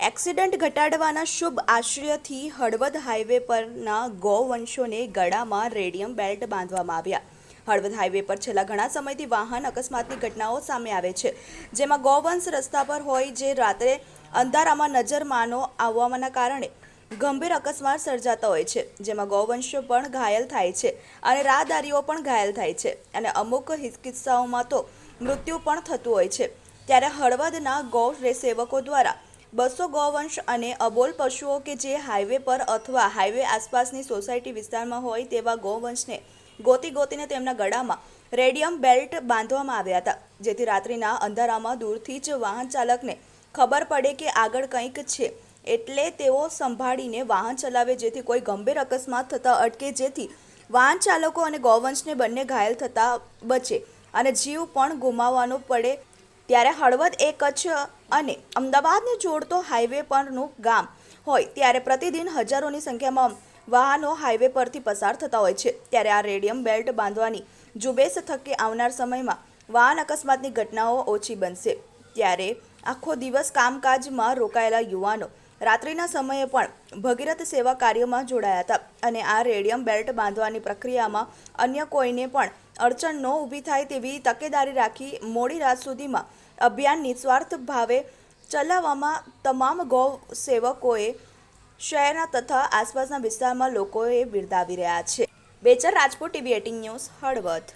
Accident ઘટાડવાના શુભ આશ્રયથી હળવદ હાઈવે પરના ગૌવંશોને ગળામાં રેડિયમ બેલ્ટ બાંધવામાં આવ્યા. હળવદ હાઈવે પર છેલ્લા ઘણા સમયથી વાહન અકસ્માતની ઘટનાઓ સામે આવે છે. જેમાં ગૌવંશ રસ્તા પર હોય જે રાત્રે અંધારામાં નજરમાનો આવવાના કારણે ગંભીર અકસ્માત સર્જાતા હોય છે. જેમાં ગૌવંશો પણ ઘાયલ થાય છે અને રાહદારીઓ પણ ઘાયલ થાય છે અને અમુક કિસ્સાઓમાં તો મૃત્યુ પણ થતું હોય છે. ત્યારે હળવદના ગૌ સેવકો દ્વારા બસો ગૌવંશ અને અબોલ પશુઓ કે જે હાઈવે પર અથવા હાઈવે આસપાસની સોસાયટી વિસ્તારમાં હોય તેવા ગૌવંશને ગોતી ગોતીને તેમના ગળામાં રેડિયમ બેલ્ટ બાંધવામાં આવ્યા હતા. જેથી રાત્રિના અંધારામાં દૂરથી જ વાહન ચાલકને ખબર પડે કે આગળ કંઈક છે. એટલે તેઓ સંભાળીને વાહન ચલાવે, જેથી કોઈ ગંભીર અકસ્માત થતાં અટકે, જેથી વાહન ચાલકો અને ગૌવંશને બંને ઘાયલ થતાં બચે અને જીવ પણ ગુમાવવાનો પડે ત્યારે હળવદ એ કચ્છ અને અમદાવાદને જોડતો હાઈવે પરનું ગામ હોય ત્યારે પ્રતિદિન હજારોની સંખ્યામાં વાહનો હાઈવે પરથી પસાર થતા હોય છે. ત્યારે આ રેડિયમ બેલ્ટ બાંધવાની ઝુંબેશ થકી આવનાર સમયમાં વાહન અકસ્માતની ઘટનાઓ ઓછી બનશે. ત્યારે આખો દિવસ કામકાજમાં રોકાયેલા યુવાનો રાત્રિના સમયે પણ ભગીરથ સેવા કાર્યમાં જોડાયા હતા અને આ રેડિયમ બેલ્ટ બાંધવાની પ્રક્રિયામાં અન્ય કોઈને પણ અડચણ ન ઊભી થાય તેવી તકેદારી રાખી મોડી રાત સુધીમાં અભિયાન નિસ્વાર્થ ભાવે ચલાવવામાં તમામ ગૌ સેવકોએ શહેરના તથા આસપાસના વિસ્તારમાં લોકોએ બિરદાવી રહ્યા છે. Bechar Rajput TV eighteen news Halvad.